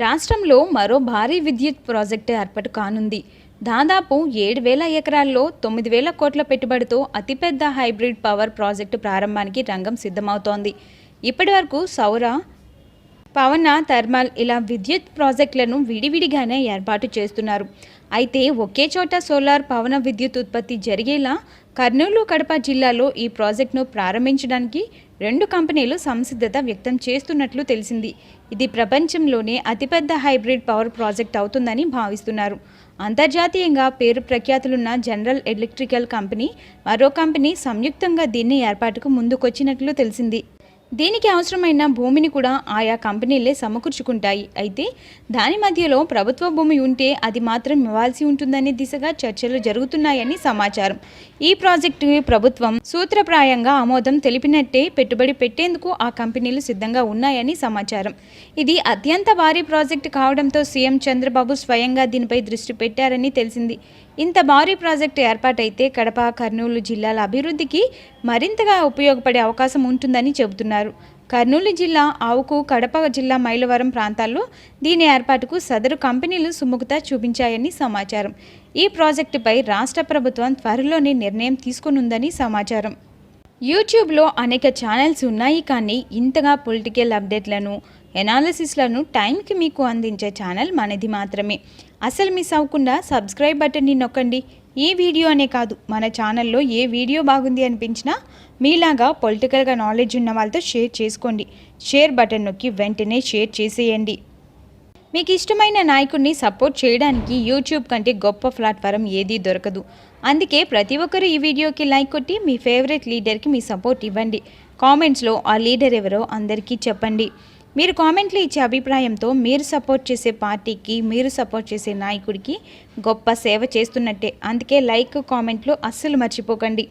రాష్ట్రంలో మరో భారీ విద్యుత్ ప్రాజెక్టు ఏర్పాటు కానుంది. దాదాపు ఏడు వేల ఎకరాల్లో తొమ్మిది వేల కోట్ల పెట్టుబడితో అతిపెద్ద హైబ్రిడ్ పవర్ ప్రాజెక్టు ప్రారంభానికి రంగం సిద్ధమవుతోంది. ఇప్పటివరకు సౌర పవన థర్మల్ ఇలా విద్యుత్ ప్రాజెక్టులను విడివిడిగానే ఏర్పాటు చేస్తున్నారు. అయితే ఒకే చోట సోలార్ పవన విద్యుత్ ఉత్పత్తి జరిగేలా కర్నూలు కడప జిల్లాలో ఈ ప్రాజెక్టును ప్రారంభించడానికి రెండు కంపెనీలు సంసిద్ధత వ్యక్తం చేస్తున్నట్లు తెలిసింది. ఇది ప్రపంచంలోనే అతిపెద్ద హైబ్రిడ్ పవర్ ప్రాజెక్ట్ అవుతుందని భావిస్తున్నారు. అంతర్జాతీయంగా పేరు ప్రఖ్యాతులున్న జనరల్ ఎలక్ట్రికల్ కంపెనీ మరో కంపెనీ సంయుక్తంగా దీన్ని ఏర్పాటుకు ముందుకొచ్చినట్లు తెలిసింది. దీనికి అవసరమైన భూమిని కూడా ఆయా కంపెనీలే సమకూర్చుకుంటాయి. అయితే దాని మధ్యలో ప్రభుత్వ భూమి ఉంటే అది మాత్రం ఇవ్వాల్సి ఉంటుందనే దిశగా చర్చలు జరుగుతున్నాయని సమాచారం. ఈ ప్రాజెక్టు ప్రభుత్వం సూత్రప్రాయంగా ఆమోదం తెలిపినట్టే పెట్టుబడి పెట్టేందుకు ఆ కంపెనీలు సిద్ధంగా ఉన్నాయని సమాచారం. ఇది అత్యంత భారీ ప్రాజెక్టు కావడంతో సీఎం చంద్రబాబు స్వయంగా దీనిపై దృష్టి పెట్టారని తెలిసింది. ఇంత భారీ ప్రాజెక్టు ఏర్పాటైతే కడప కర్నూలు జిల్లాల అభివృద్ధికి మరింతగా ఉపయోగపడే అవకాశం ఉంటుందని చెబుతున్నారు. కర్నూలు జిల్లా ఆవుకు కడప జిల్లా మైలవరం ప్రాంతాల్లో దీని ఏర్పాటుకు సదరు కంపెనీలు సుముఖత చూపించాయని సమాచారం. ఈ ప్రాజెక్టుపై రాష్ట్ర ప్రభుత్వం త్వరలోనే నిర్ణయం తీసుకునుందని సమాచారం. యూట్యూబ్లో అనేక ఛానల్స్ ఉన్నాయి కానీ ఇంతగా పొలిటికల్ అప్డేట్లను ఎనాలిసిస్లను టైంకి మీకు అందించే ఛానల్ మనది మాత్రమే. అసలు మిస్ అవ్వకుండా సబ్స్క్రైబ్ బటన్ని నొక్కండి. ఈ వీడియో అనే కాదు మన ఛానల్లో ఏ వీడియో బాగుంది అనిపించినా మీలాగా పొలిటికల్గా నాలెడ్జ్ ఉన్న వాళ్ళతో షేర్ చేసుకోండి. షేర్ బటన్ నొక్కి వెంటనే షేర్ చేసేయండి. మీకు ఇష్టమైన నాయకుడిని సపోర్ట్ చేయడానికి యూట్యూబ్ కంటే గొప్ప ప్లాట్ఫారం ఏదీ దొరకదు. అందుకే ప్రతి ఒక్కరూ ఈ వీడియోకి లైక్ కొట్టి మీ ఫేవరెట్ లీడర్కి మీ సపోర్ట్ ఇవ్వండి. కామెంట్స్లో ఆ లీడర్ ఎవరో అందరికీ చెప్పండి. మీరు కామెంట్లు ఇచ్చే అభిప్రాయంతో మీరు సపోర్ట్ చేసే పార్టీకి మీరు సపోర్ట్ చేసే నాయకుడికి గొప్ప సేవ చేస్తున్నట్టే. అందుకే లైక్ కామెంట్లు అస్సలు మర్చిపోకండి.